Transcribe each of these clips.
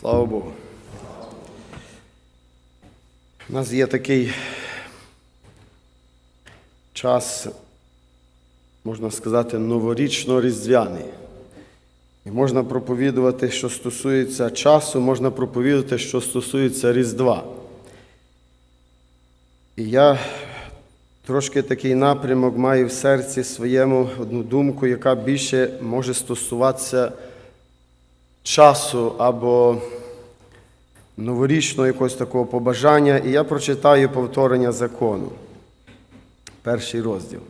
Слава Богу. У нас є такий час, можна сказати, новорічно-різдвяний. І можна проповідувати, що стосується часу, можна проповідувати, що стосується Різдва. І я трошки такий напрямок маю в серці своєму одну думку, яка більше може стосуватися часу або новорічного якогось такого побажання, і я прочитаю повторення закону. Перший розділ.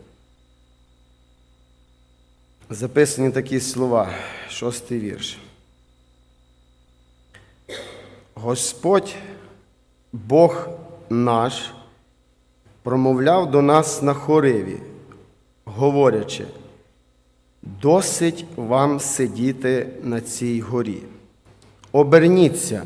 Записані такі слова, шостий вірш. Господь, Бог наш, промовляв до нас на хориві, говорячи, досить вам сидіти на цій горі. Оберніться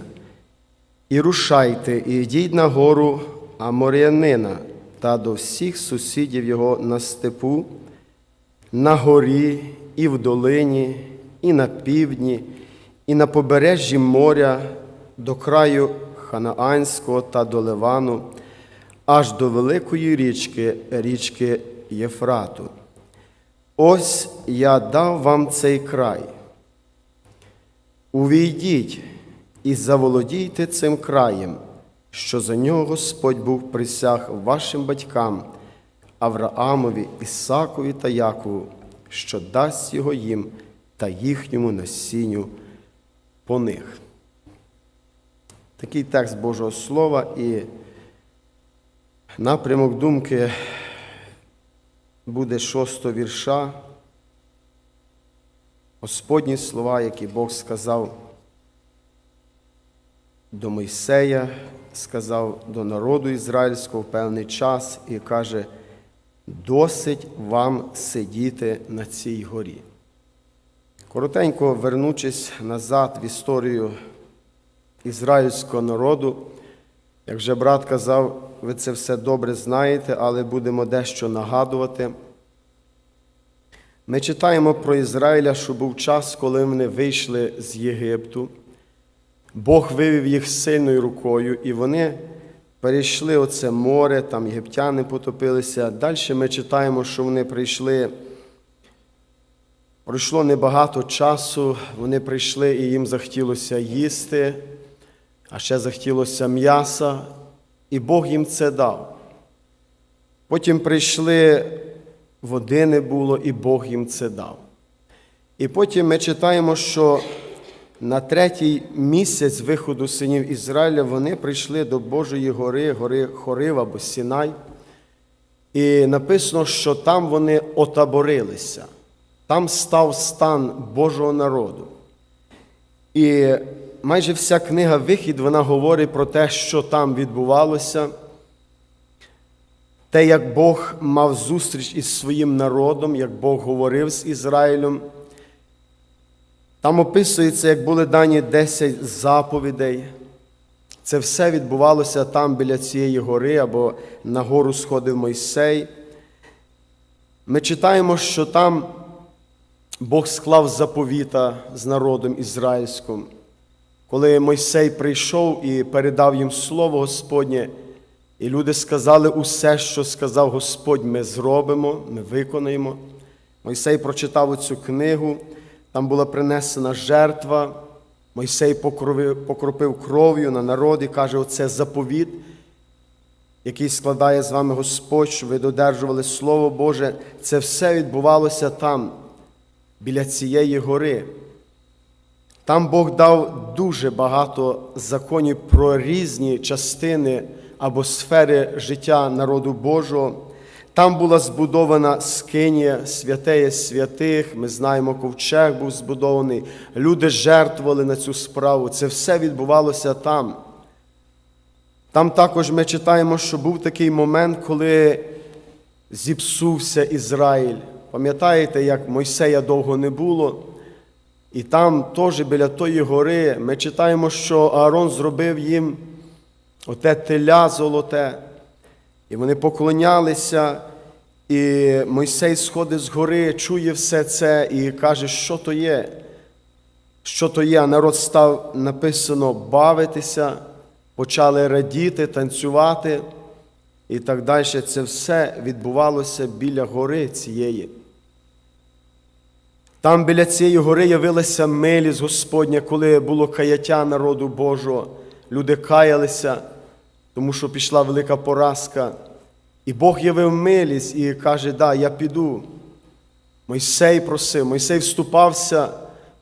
і рушайте, і йдіть на гору Аморіанина та до всіх сусідів його на степу, на горі, і в долині, і на півдні, і на побережжі моря, до краю Ханаанського та до Ливану, аж до великої річки, річки Єфрату. Ось я дав вам цей край. Увійдіть і заволодійте цим краєм, що за нього Господь був присяг вашим батькам, Авраамові, Ісакові та Якову, що дасть його їм та їхньому насінню по них. Такий текст Божого Слова і напрямок думки буде шостого вірша. Господні слова, які Бог сказав до Мойсея, сказав до народу ізраїльського в певний час і каже, досить вам сидіти на цій горі. Коротенько вернучись назад в історію ізраїльського народу, як вже брат казав, ви це все добре знаєте, але будемо дещо нагадувати. Ми читаємо про Ізраїля, що був час, коли вони вийшли з Єгипту. Бог вивів їх сильною рукою, і вони перейшли оце море, там єгиптяни потопилися. Далі ми читаємо, що вони прийшли. Пройшло небагато часу, вони прийшли і їм захотілося їсти, а ще захотілося м'яса, і Бог їм це дав. Потім прийшли, води не було, і Бог їм це дав. І потім ми читаємо, що на третій місяць виходу синів Ізраїля вони прийшли до Божої гори, гори Хорив або Сінай. І написано, що там вони отаборилися, там став стан Божого народу. І майже вся книга Вихід вона говорить про те, що там відбувалося, те, як Бог мав зустріч із своїм народом, як Бог говорив з Ізраїлем. Там описується, як були дані 10 заповідей. Це все відбувалося там біля цієї гори або на гору сходив Мойсей. Ми читаємо, що там Бог склав заповіта з народом ізраїльським. Коли Мойсей прийшов і передав їм слово Господнє, і люди сказали усе, що сказав Господь, ми зробимо, ми виконаємо. Мойсей прочитав оцю книгу, там була принесена жертва. Мойсей покропив кров'ю на народ і каже: оце заповіт, який складає з вами Господь, щоб ви додержували Слово Боже. Це все відбувалося там, біля цієї гори. Там Бог дав дуже багато законів про різні частини або сфери життя народу Божого. Там була збудована скинія святеє святих. Ми знаємо, ковчег був збудований. Люди жертвували на цю справу. Це все відбувалося там. Там також ми читаємо, що був такий момент, коли зіпсувся Ізраїль. Пам'ятаєте, як Мойсея довго не було? І там теж біля тої гори ми читаємо, що Аарон зробив їм оте теля золоте. І вони поклонялися, і Мойсей сходить з гори, чує все це і каже, що то є, що то є, народ став написано бавитися, почали радіти, танцювати і так далі. Це все відбувалося біля гори цієї. Там біля цієї гори явилася милість Господня, коли було каяття народу Божого. Люди каялися, тому що пішла велика поразка. І Бог явив милість і каже, да, я піду. Мойсей просив, Мойсей вступався,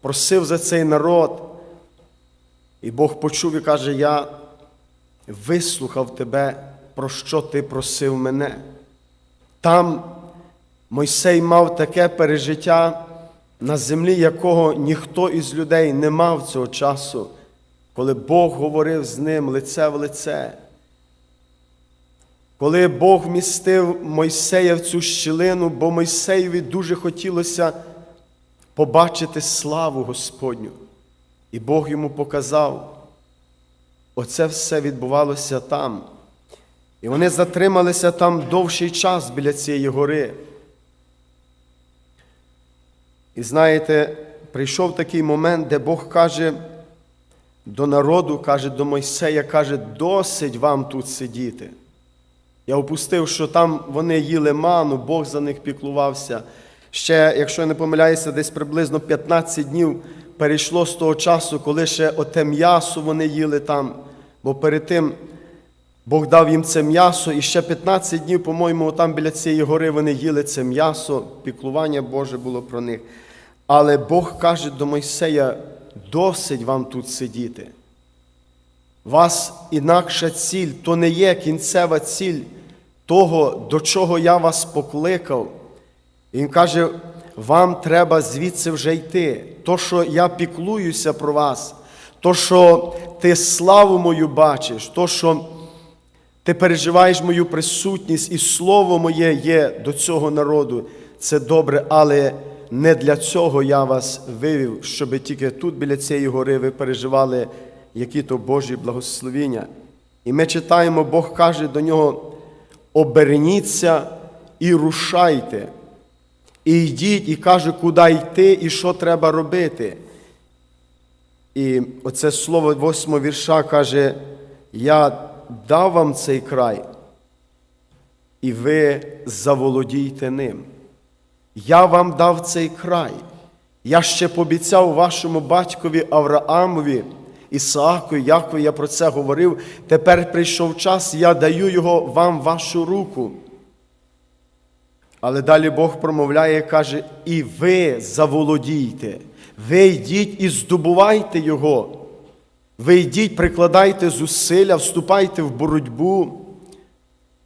просив за цей народ. І Бог почув і каже, я вислухав тебе, про що ти просив мене. Там Мойсей мав таке пережиття, на землі якого ніхто із людей не мав цього часу, коли Бог говорив з ним лице в лице. Коли Бог вмістив Мойсея в цю щілину, бо Мойсеєві дуже хотілося побачити славу Господню. І Бог йому показав, оце все відбувалося там. І вони затрималися там довший час біля цієї гори. І знаєте, прийшов такий момент, де Бог каже до народу, каже до Мойсея, каже, досить вам тут сидіти. Я опустив, що там вони їли ману, Бог за них піклувався. Ще, якщо я не помиляюся, десь приблизно 15 днів перейшло з того часу, коли ще оте м'ясо вони їли там. Бо перед тим Бог дав їм це м'ясо, і ще 15 днів, по-моєму, там біля цієї гори вони їли це м'ясо, піклування Боже було про них. Але Бог каже до Мойсея: досить вам тут сидіти. Вас інакша ціль, то не є кінцева ціль того, до чого я вас покликав. Він каже, вам треба звідси вже йти. То, що я піклуюся про вас, то, що ти славу мою бачиш, то, що ти переживаєш мою присутність, і слово моє є до цього народу, це добре, але не для цього я вас вивів, щоб тільки тут, біля цієї гори, ви переживали які то Божі благословіння. І ми читаємо, Бог каже до нього: оберніться і рушайте. І йдіть, і каже, куди йти і що треба робити. І оце слово восьмого вірша каже: Я дав вам цей край, і ви заволодійте ним. Я вам дав цей край. Я ще пообіцяв вашому батькові Авраамові, Ісааку, Якові, я про це говорив. Тепер прийшов час, я даю його вам вашу руку. Але далі Бог промовляє каже: і ви заволодійте, ви йдіть і здобувайте Його. Ви йдіть, прикладайте зусилля, вступайте в боротьбу,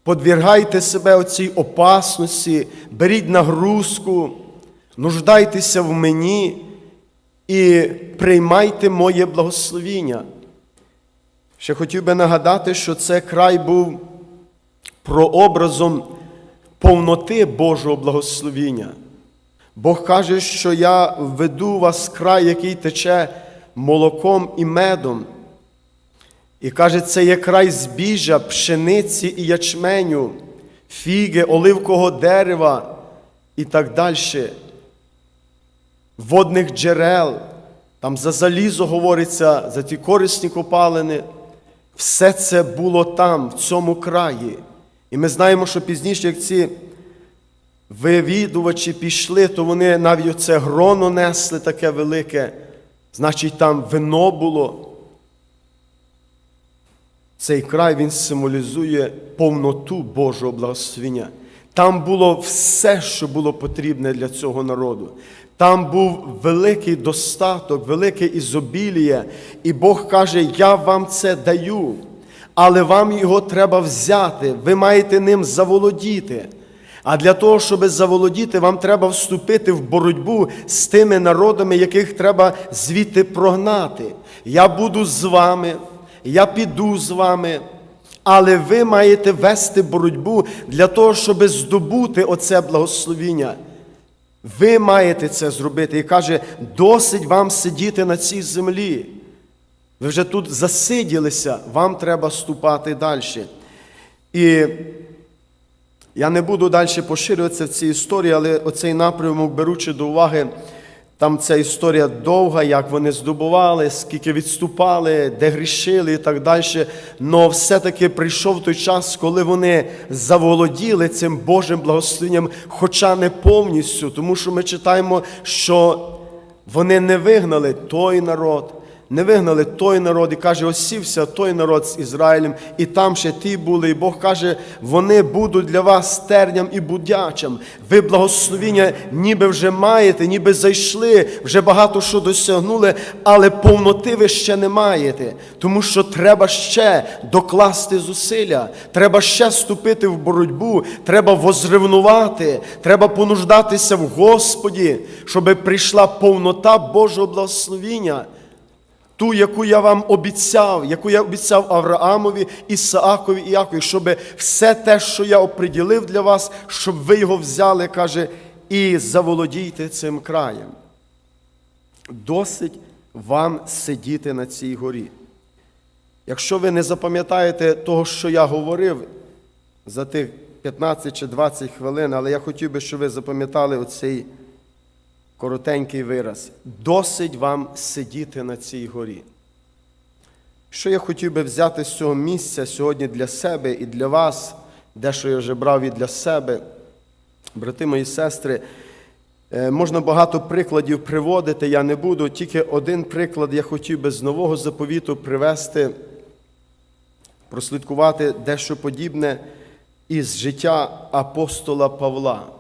подвергайте себе оцій опасності, беріть нагрузку, нуждайтеся в мені і приймайте моє благословіння. Ще хотів би нагадати, що це край був прообразом повноти Божого благословіння. Бог каже, що я веду вас в край, який тече молоком і медом. І каже, це є край збіжжя, пшениці і ячменю, фіги, оливкового дерева і так далі. Водних джерел, там за залізо говориться, за ті корисні копалини. Все це було там, в цьому краї. І ми знаємо, що пізніше, як ці вивідувачі пішли, то вони навіть оце гроно несли таке велике, значить, там вино було. Цей край він символізує повноту Божого благословення. Там було все, що було потрібне для цього народу. Там був великий достаток, велике ізобіліє, і Бог каже: Я вам це даю, але вам його треба взяти, ви маєте ним заволодіти. А для того, щоб заволодіти, вам треба вступити в боротьбу з тими народами, яких треба звідти прогнати. Я буду з вами, я піду з вами. Але ви маєте вести боротьбу для того, щоб здобути оце благословіння. Ви маєте це зробити. І каже, досить вам сидіти на цій землі. Ви вже тут засиділися, вам треба ступати далі. І я не буду далі поширюватися в цій історії, але оцей напрямок, беручи до уваги Там ця історія довга, як вони здобували, скільки відступали, де грішили і так далі. Но все-таки прийшов той час, коли вони заволоділи цим Божим благословенням, хоча не повністю, тому що ми читаємо, що вони не вигнали той народ, не вигнали той народ, і каже, осівся той народ з Ізраїлем, і там ще ті були. І Бог каже, вони будуть для вас терням і будячим. Ви благословіння ніби вже маєте, ніби зайшли, вже багато що досягнули, але повноти ви ще не маєте. Тому що треба ще докласти зусилля, треба ще вступити в боротьбу, треба возревнувати, треба понуждатися в Господі, щоб прийшла повнота Божого благословіння ту, яку я вам обіцяв, яку я обіцяв Авраамові, Ісаакові і Якові, щоб все те, що я оприділив для вас, щоб ви його взяли, каже, і заволодійте цим краєм. Досить вам сидіти на цій горі. Якщо ви не запам'ятаєте того, що я говорив за тих 15 чи 20 хвилин, але я хотів би, щоб ви запам'ятали оцей коротенький вираз. Досить вам сидіти на цій горі. Що я хотів би взяти з цього місця сьогодні для себе і для вас, дещо я вже брав і для себе, брати мої сестри, е, можна багато прикладів приводити, я не буду. Тільки один приклад я хотів би з нового заповіту привести, прослідкувати дещо подібне із життя апостола Павла.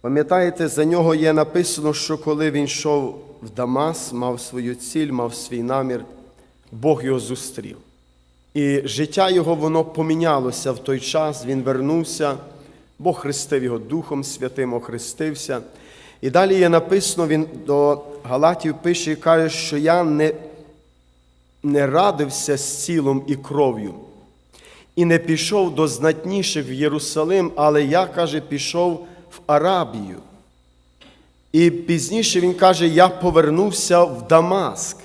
Пам'ятаєте, за нього є написано, що коли він йшов в Дамас, мав свою ціль, мав свій намір, Бог його зустрів. І життя його воно помінялося в той час, він вернувся, Бог хрестив його Духом Святим, охрестився. І далі є написано, він до Галатів пише і каже, що я не, не радився з цілом і кров'ю, і не пішов до знатніших в Єрусалим, але я, каже, пішов в Арабію. І пізніше він каже, я повернувся в Дамаск.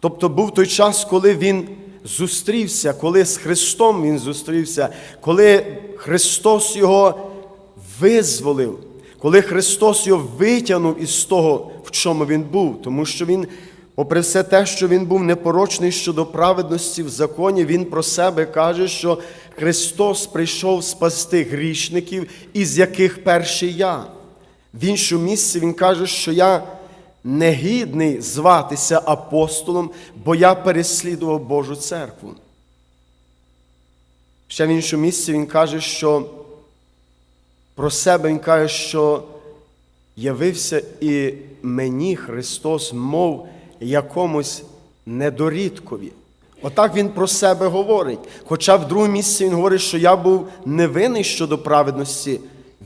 Тобто був той час, коли він зустрівся, коли з Христом він зустрівся, коли Христос його визволив, коли Христос його витягнув із того, в чому він був, тому що він, попри все те, що він був непорочний щодо праведності в законі, він про себе каже, що Христос прийшов спасти грішників, із яких перший я. В іншому місці він каже, що я негідний зватися апостолом, бо я переслідував Божу церкву. Ще в іншому місці він каже, що про себе він каже, що явився і мені Христос, мов якомусь недорідкові. Отак він про себе говорить. Хоча в другому місці він говорить, що я був невинний щодо праведності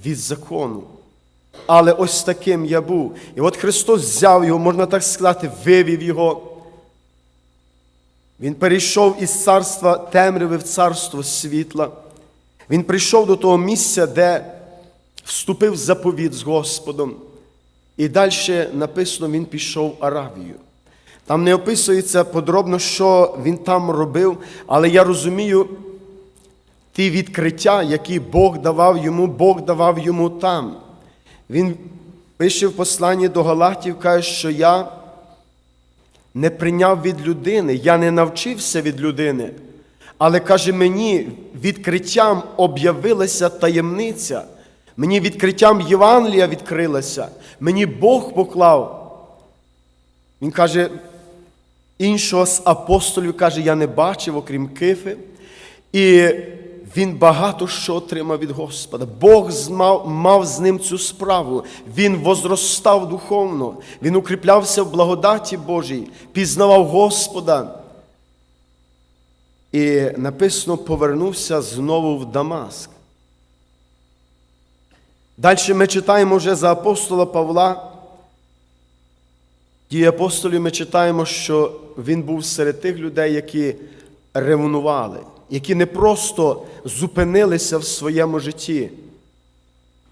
від закону. Але ось таким я був. І от Христос взяв його, можна так сказати, вивів його. Він перейшов із царства темряви в царство світла. Він прийшов до того місця, де вступив заповіт з Господом. І далі написано, він пішов в Аравію. Там не описується подробно, що він там робив, але я розумію ті відкриття, які Бог давав йому, Бог давав йому там. Він пише в посланні до Галатів, каже, що я не прийняв від людини, я не навчився від людини. Але каже, мені відкриттям об'явилася таємниця, мені відкриттям Євангелія відкрилася, мені Бог поклав. Він каже, іншого з апостолів каже, я не бачив, окрім Кифи. І він багато що отримав від Господа. Бог мав, мав з ним цю справу. Він возростав духовно, він укріплявся в благодаті Божій, пізнавав Господа. І написано, повернувся знову в Дамаск. Далі ми читаємо вже за апостола Павла. Дії апостолів ми читаємо, що він був серед тих людей, які ревнували, які не просто зупинилися в своєму житті,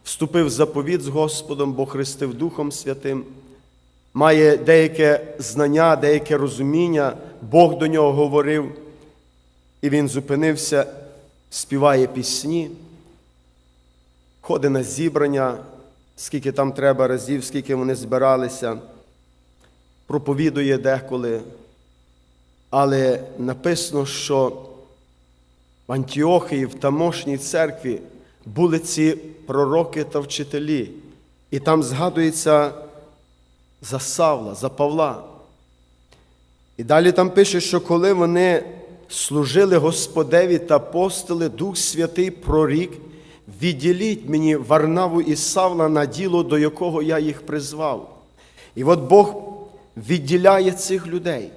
вступив в заповіт з Господом, бо хрестив Духом Святим, має деяке знання, деяке розуміння, Бог до нього говорив, і він зупинився, співає пісні, ходить на зібрання, скільки там треба разів, скільки вони збиралися, проповідує деколи. Але написано, що в Антіохії, в тамошній церкві були ці пророки та вчителі. І там згадується за Савла, за Павла. І далі там пише, що коли вони служили Господеві та апостоли, Дух Святий прорік, відділіть мені Варнаву і Савла на діло, до якого я їх призвав. І от Бог відділяє цих людей.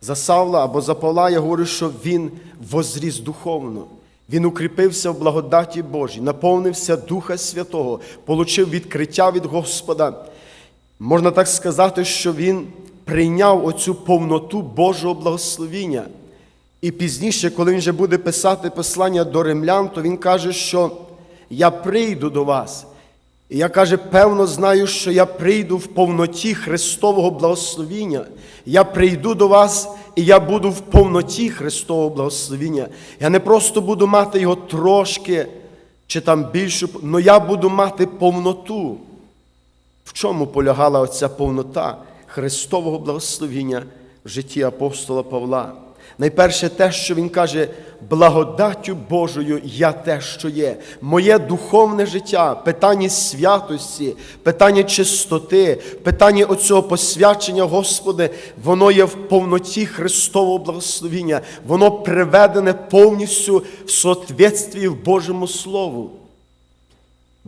За Савла або за Павла я говорю, що він возріс духовно. Він укріпився в благодаті Божій, наповнився Духа Святого, получив відкриття від Господа. Можна так сказати, що він прийняв оцю повноту Божого благословіння. І пізніше, коли він вже буде писати послання до римлян, то він каже, що я прийду до вас. І я каже, певно знаю, що я прийду в повноті Христового благословіння. Я прийду до вас, і я буду в повноті Христового благословіння. Я не просто буду мати його трошки чи там більшу, але я буду мати повноту. В чому полягала оця повнота Христового благословіння в житті апостола Павла? Найперше те, що він каже, благодаттю Божою я те, що є. Моє духовне життя, питання святості, питання чистоти, питання оцього посвячення, Господи, воно є в повноті Христового благословіння, воно приведене повністю в соответствії в Божому Слову.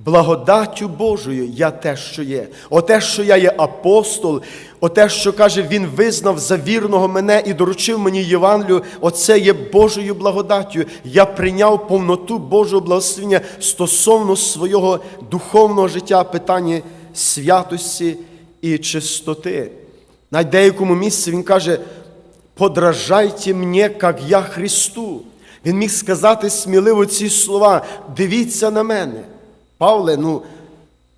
Благодаттю Божою я те, що є. Оте, що я є апостол, оте, що каже, Він визнав за вірного мене і доручив мені Євангелію, оце є Божою благодаттю. Я прийняв повноту Божого благословення стосовно свого духовного життя, питання святості і чистоти. На деякому місці він каже, подражайте мені, як я Христу. Він міг сказати сміливо ці слова: дивіться на мене. Павле, ну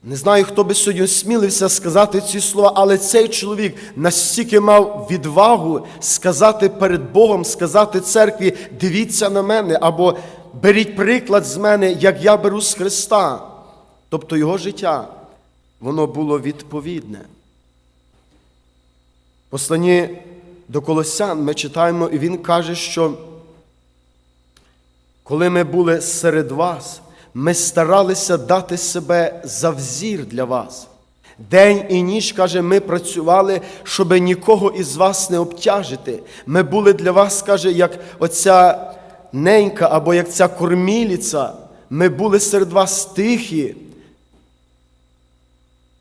не знаю, хто би сьогодні смілився сказати ці слова, але цей чоловік настільки мав відвагу сказати перед Богом, сказати церкві, дивіться на мене, або беріть приклад з мене, як я беру з Христа. Тобто його життя, воно було відповідне. В Посланні до Колосян ми читаємо, і він каже, що коли ми були серед вас, ми старалися дати себе за взір для вас. День і ніч, каже, ми працювали, щоб нікого із вас не обтяжити. Ми були для вас, каже, як оця ненька або як ця корміліця. Ми були серед вас тихі.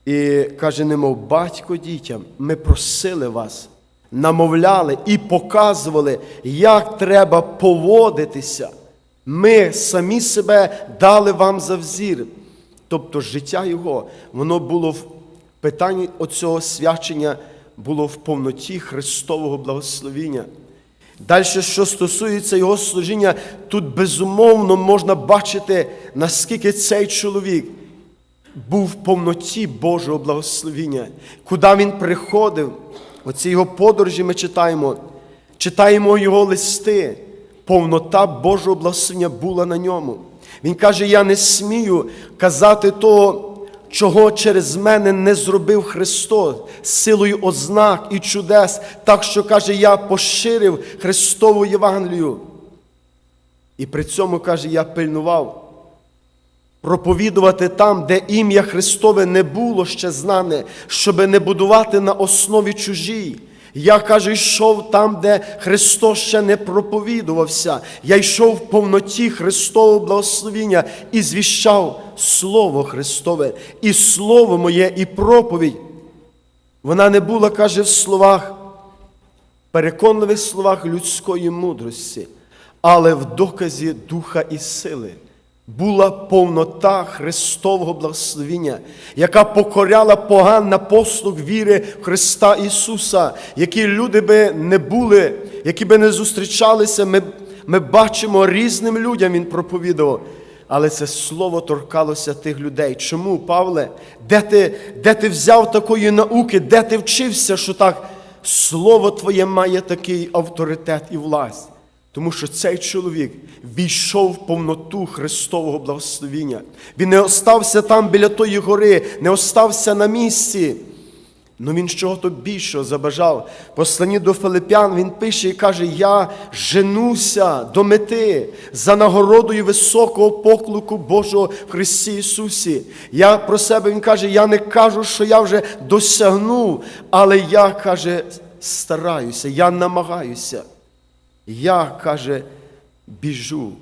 І каже, немов батько дітям, ми просили вас, намовляли і показували, як треба поводитися. Ми самі себе дали вам за взір. Тобто життя Його, воно було в питанні оцього свячення, було в повноті Христового благословіння. Далі, що стосується Його служіння, тут безумовно можна бачити, наскільки цей чоловік був в повноті Божого благословіння, куди він приходив. Оці його подорожі ми читаємо, читаємо його листи повнота Божого благословення була на ньому. Він каже: Я не смію казати того, чого через мене не зробив Христос силою ознак і чудес, так що каже, я поширив Христову Євангелію. І при цьому каже, я пильнував. Проповідувати там, де ім'я Христове не було ще знане, щоби не будувати на основі чужій. Я, каже, йшов там, де Христос ще не проповідувався. Я йшов в повноті Христового благословіння і звіщав Слово Христове, і Слово моє, і проповідь. Вона не була, каже, в словах, переконливих словах людської мудрості, але в доказі Духа і сили була повнота Христового благословіння, яка покоряла поган на послуг віри в Христа Ісуса, які люди би не були, які би не зустрічалися, ми, ми бачимо різним людям Він проповідував. Але це слово торкалося тих людей. Чому, Павле? Де ти, де ти взяв такої науки, де ти вчився, що так слово Твоє має такий авторитет і власть? Тому що цей чоловік війшов в повноту Христового благословіння. Він не остався там біля тої гори, не остався на місці. Ну він чого-то більшого забажав. Послані до Филипян він пише і каже: Я женуся до мети за нагородою високого поклику Божого в Христі Ісусі. Я про себе він каже: я не кажу, що я вже досягнув, але я каже, стараюся, я намагаюся. Я каже, біжу.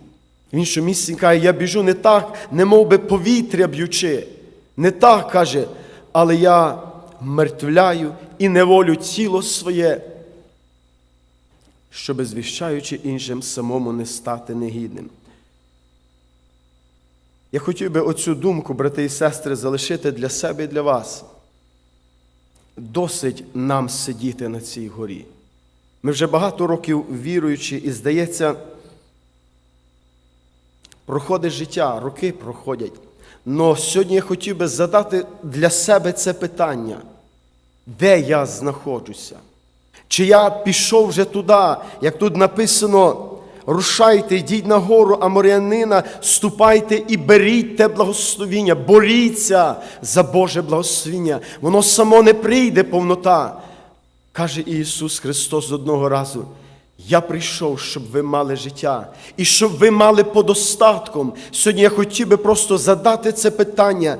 В іншому місці каже, я біжу не так, не мов би повітря б'ючи. Не так каже, але я мертвляю і неволю тіло своє, щоби звіщаючи іншим самому не стати негідним. Я хотів би оцю думку, брати і сестри, залишити для себе і для вас. Досить нам сидіти на цій горі. Ми вже багато років віруючи, і здається, проходить життя, роки проходять. Но сьогодні я хотів би задати для себе це питання, де я знаходжуся? Чи я пішов вже туди, як тут написано, рушайте, йдіть на гору Аморіанина, ступайте і беріть те благословіння, боріться за Боже благословіння. Воно само не прийде повнота. Каже Ісус Христос одного разу, я прийшов, щоб ви мали життя і щоб ви мали подостатком. Сьогодні я хотів би просто задати це питання.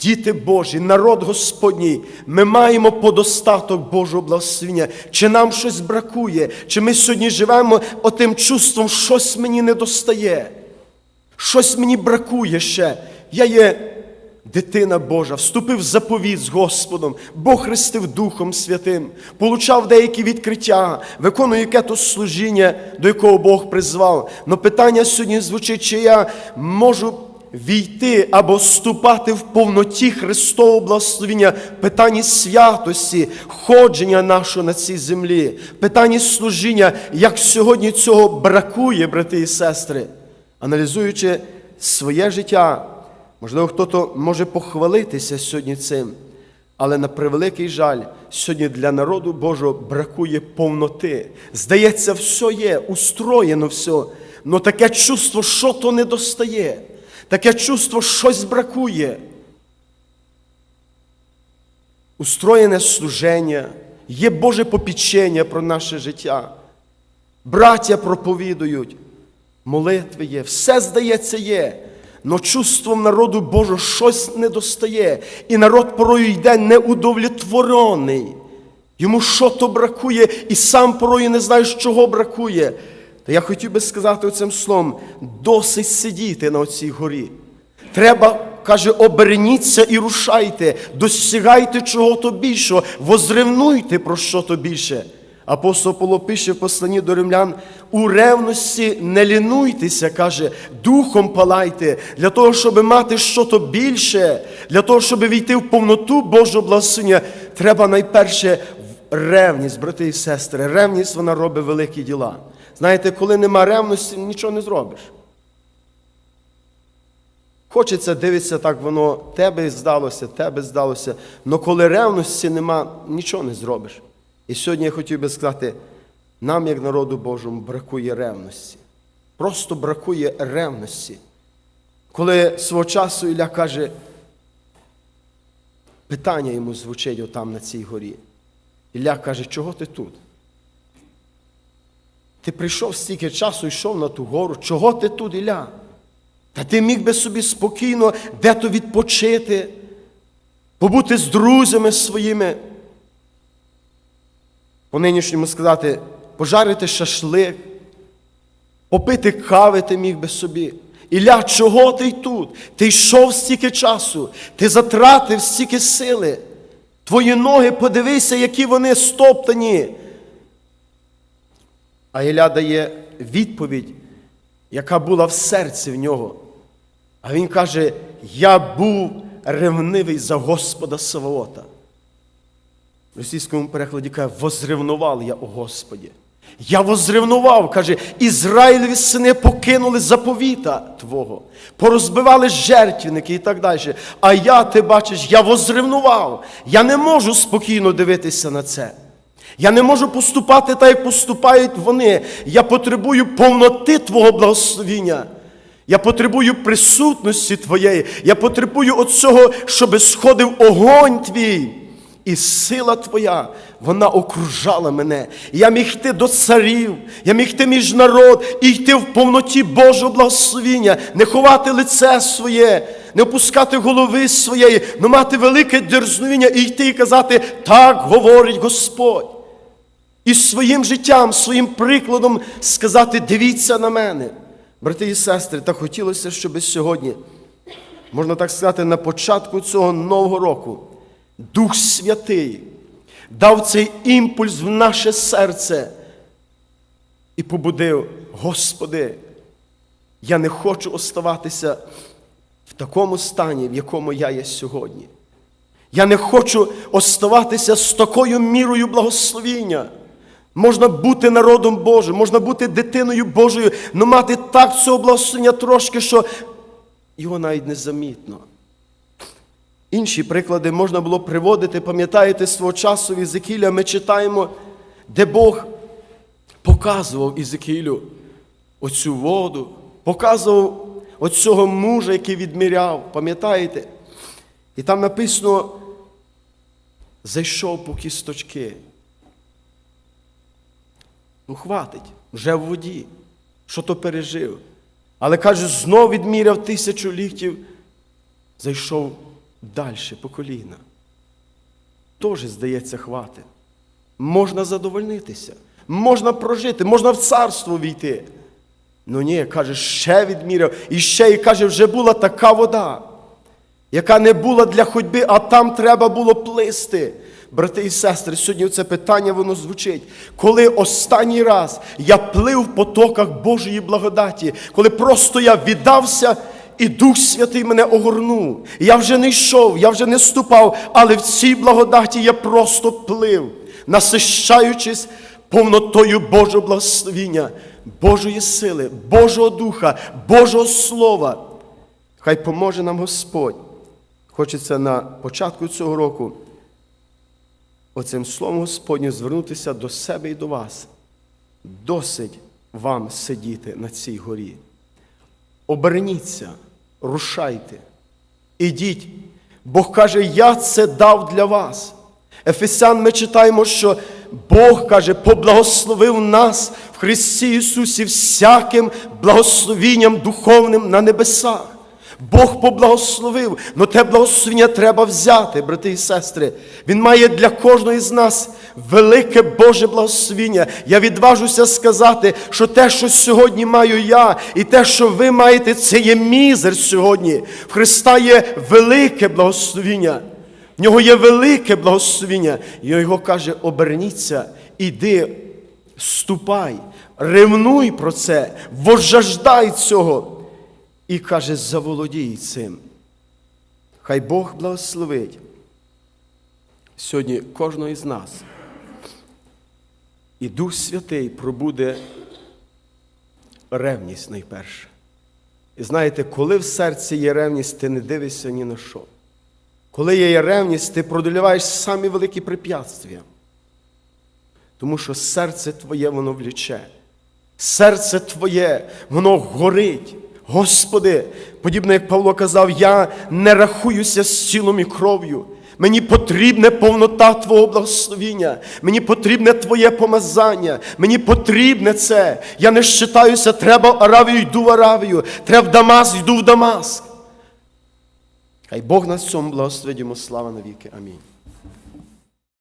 Діти Божі, народ Господній, ми маємо подостаток Божого благословення. Чи нам щось бракує? Чи ми сьогодні живемо отим чувством, щось мені не достає? Щось мені бракує ще. Я є дитина Божа, вступив в заповіт з Господом, Бог хрестив Духом Святим, получав деякі відкриття, виконує яке-то служіння, до якого Бог призвав. Но питання сьогодні звучить, чи я можу війти або ступати в повноті Христового благословення, питанні святості, ходження нашого на цій землі, питанні служіння, як сьогодні цього бракує, брати і сестри, аналізуючи своє життя. Можливо, хтось може похвалитися сьогодні цим, але на превеликий жаль, сьогодні для народу Божого бракує повноти. Здається, все є, устроєно все, але таке чувство, що то не достає, таке чувство, щось бракує. Устроєне служення, є Боже попічення про наше життя. Браття проповідують, молитви є, все здається є. Но чувством народу Божого щось не достає. І народ порою йде неудовлетворений. Йому що то бракує, і сам порою не знає, чого бракує. Та я хотів би сказати оцим словом: досить сидіти на оцій горі. Треба, каже, оберніться і рушайте, досягайте чого-то більшого, возревнуйте про що то більше. Апостол Павло пише в посланні до римлян, у ревності не лінуйтеся, каже, духом палайте, для того, щоб мати щось більше, для того, щоб війти в повноту Божого благословення, треба найперше ревність, брати і сестри. Ревність вона робить великі діла. Знаєте, коли нема ревності, нічого не зробиш. Хочеться дивитися, так воно тебе здалося, тебе здалося. але коли ревності нема, нічого не зробиш. І сьогодні я хотів би сказати, нам, як народу Божому, бракує ревності. Просто бракує ревності. Коли свого часу Ілля каже, питання йому звучить отам на цій горі. Ілля каже, чого ти тут? Ти прийшов стільки часу, йшов на ту гору. Чого ти тут, Ілля? Та ти міг би собі спокійно де-то відпочити, побути з друзями своїми. По нинішньому сказати, пожарити шашлик, попити кави ти міг би собі. Ілля, чого ти тут? Ти йшов стільки часу, ти затратив стільки сили. Твої ноги, подивися, які вони стоптані. А Ілля дає відповідь, яка була в серці в нього. А він каже: Я був ревнивий за Господа Саваота. Російському перекладі каже, возревнував я у Господі. Я возревнував, каже, Ізраїлеві сини покинули заповіта Твого, порозбивали жертвники і так далі. А я, ти бачиш, я возревнував. Я не можу спокійно дивитися на це. Я не можу поступати так, як поступають вони. Я потребую повноти Твого благословіння. Я потребую присутності Твоєї. Я потребую оцього, щоб сходив огонь Твій. І сила Твоя, вона окружала мене. Я міг йти до царів, я міг йти між народ і йти в повноті Божого благословіння, не ховати лице своє, не опускати голови своєї, але мати велике дерзнування і йти і казати, так говорить Господь. І своїм життям, своїм прикладом сказати, дивіться на мене. Брати і сестри, так хотілося, щоб сьогодні, можна так сказати, на початку цього нового року, Дух Святий дав цей імпульс в наше серце і побудив, Господи, я не хочу оставатися в такому стані, в якому я є сьогодні. Я не хочу оставатися з такою мірою благословіння. Можна бути народом Божим, можна бути дитиною Божою, але мати так цього благословення трошки, що його навіть незамітно. Інші приклади можна було приводити, пам'ятаєте, свого часу в Ізекіля ми читаємо, де Бог показував Ізекілю оцю воду, показував оцього мужа, який відміряв, пам'ятаєте? І там написано, зайшов по кісточки. Ну, хватить, вже в воді, що то пережив. Але каже, знов відміряв тисячу ліктів, зайшов далі по коліна. Теж, здається, хватить. Можна задовольнитися, можна прожити, можна в царство війти. Ну ні, каже, ще відміряв, і ще, і каже, вже була така вода, яка не була для ходьби, а там треба було плисти. Брати і сестри, сьогодні це питання воно звучить. Коли останній раз я плив в потоках Божої благодаті, коли просто я віддався, і Дух Святий мене огорнув. Я вже не йшов, я вже не ступав, але в цій благодаті я просто плив, насищаючись повнотою Божого благословіння, Божої сили, Божого Духа, Божого Слова. Хай поможе нам Господь. Хочеться на початку цього року оцим словом Господнім звернутися до себе і до вас. Досить вам сидіти на цій горі. Оберніться, рушайте, ідіть. Бог каже, я це дав для вас. Ефесян ми читаємо, що Бог каже, поблагословив нас в Христі Ісусі всяким благословінням духовним на небесах. Бог поблагословив, але те благословення треба взяти, брати і сестри. Він має для кожного з нас велике Боже благословення. Я відважуся сказати, що те, що сьогодні маю я, і те, що ви маєте, це є мізер сьогодні. В Христа є велике благословення. В нього є велике благословення. І його каже: оберніться, іди, ступай, ревнуй про це, вожаждай цього. І каже, заволодій цим. Хай Бог благословить сьогодні кожного із нас. І Дух Святий пробуде ревність найперше. І знаєте, коли в серці є ревність, ти не дивишся ні на що. Коли є ревність, ти продоліваєш самі великі препятствия. Тому що серце твоє воно вліче. Серце твоє, воно горить. Господи, подібно як Павло казав, я не рахуюся з тілом і кров'ю. Мені потрібна повнота Твого благословіння, мені потрібне Твоє помазання, мені потрібне це. Я не щитаюся, треба в Аравію, йду в Аравію, треба в Дамаск, йду в Дамаск. Хай Бог нас цьому благословить йому слава навіки. Амінь.